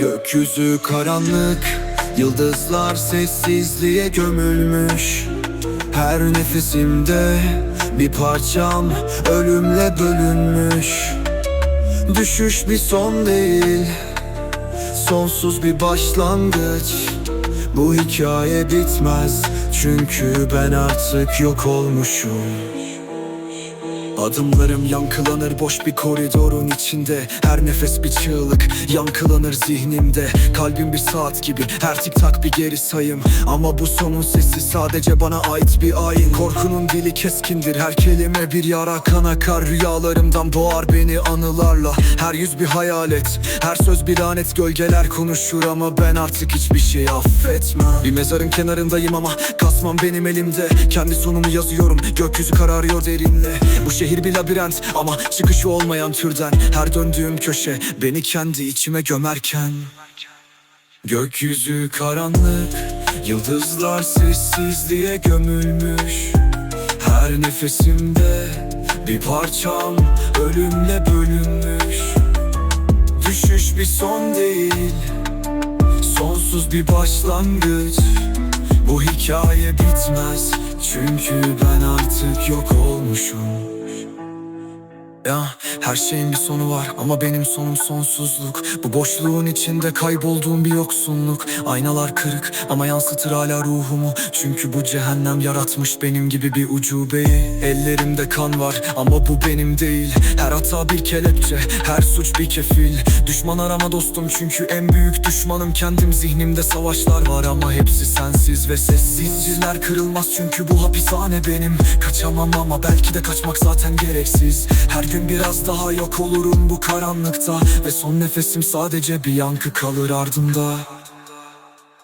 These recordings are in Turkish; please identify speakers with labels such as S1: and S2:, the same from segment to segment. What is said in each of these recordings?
S1: Gökyüzü karanlık Yıldızlar sessizliğe gömülmüş. Her nefesimde bir parçam ölümle bölünmüş. Düşüş bir son değil Sonsuz bir başlangıç. Bu hikaye bitmez Çünkü ben artık yok olmuşum Adımlarım yankılanır boş bir koridorun içinde. Her nefes bir çığlık yankılanır zihnimde. Kalbim bir saat gibi her tik tak bir geri sayım. Ama bu sonun sesi sadece bana ait bir ayin. Korkunun dili keskindir her kelime bir yara kan akar. Rüyalarımdan boğar beni anılarla. Her yüz bir hayalet her söz bir lanet. Gölgeler konuşur ama ben artık hiçbir şey affetmem. Bir mezarın kenarındayım ama kasmam benim elimde. Kendi sonumu yazıyorum gökyüzü kararıyor derinle. Bu şehir bir labirent ama çıkışı olmayan türden. Her döndüğüm köşe beni kendi içime gömerken. Gökyüzü karanlık Yıldızlar sessizliğe gömülmüş. Her nefesimde bir parçam ölümle bölünmüş. Düşüş bir son değil Sonsuz bir başlangıç. Bu hikaye bitmez Çünkü ben artık yok olmuşum ya her şeyin bir sonu var ama benim sonum sonsuzluk. Bu boşluğun içinde kaybolduğum bir yoksunluk. Aynalar kırık ama yansıtır hala ruhumu. Çünkü bu cehennem yaratmış benim gibi bir ucubeyi. Ellerimde kan var ama bu benim değil. Her hata bir kelepçe, her suç bir kefil. Düşman arama dostum çünkü en büyük düşmanım. Kendim Zihnimde savaşlar var ama hepsi sensiz ve sessiz. Zincirler kırılmaz çünkü bu hapishane benim. Kaçamam ama belki de kaçmak zaten gereksiz. Her gün biraz daha yok olurum bu karanlıkta. Ve son nefesim sadece bir yankı kalır ardımda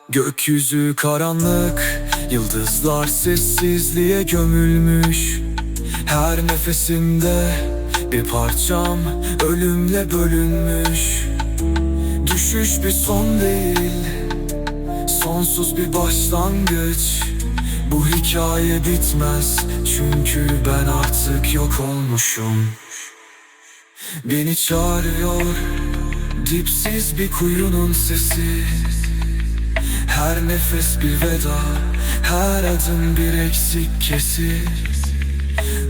S1: Gökyüzü karanlık Yıldızlar sessizliğe gömülmüş. Her nefesimde bir parçam ölümle bölünmüş. Düşüş bir son değil Sonsuz bir başlangıç. Bu hikaye bitmez Çünkü ben artık yok olmuşum Beni çağırıyor Dipsiz bir kuyunun sesi. Her nefes bir veda Her adım bir eksik kesir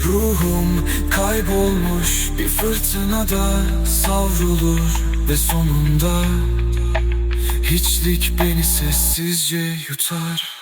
S1: Ruhum kaybolmuş bir fırtınada savrulur Ve sonunda hiçlik beni sessizce yutar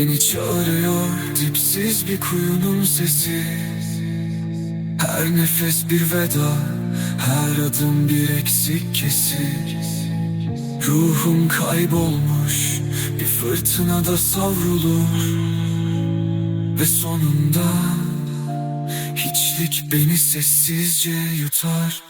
S1: Beni çağırıyor. Dipsiz bir kuyunun sesi. Her nefes bir veda. Her adım bir eksik kesir Ruhum kaybolmuş. Bir fırtınada savrulur. Ve sonunda Hiçlik beni sessizce yutar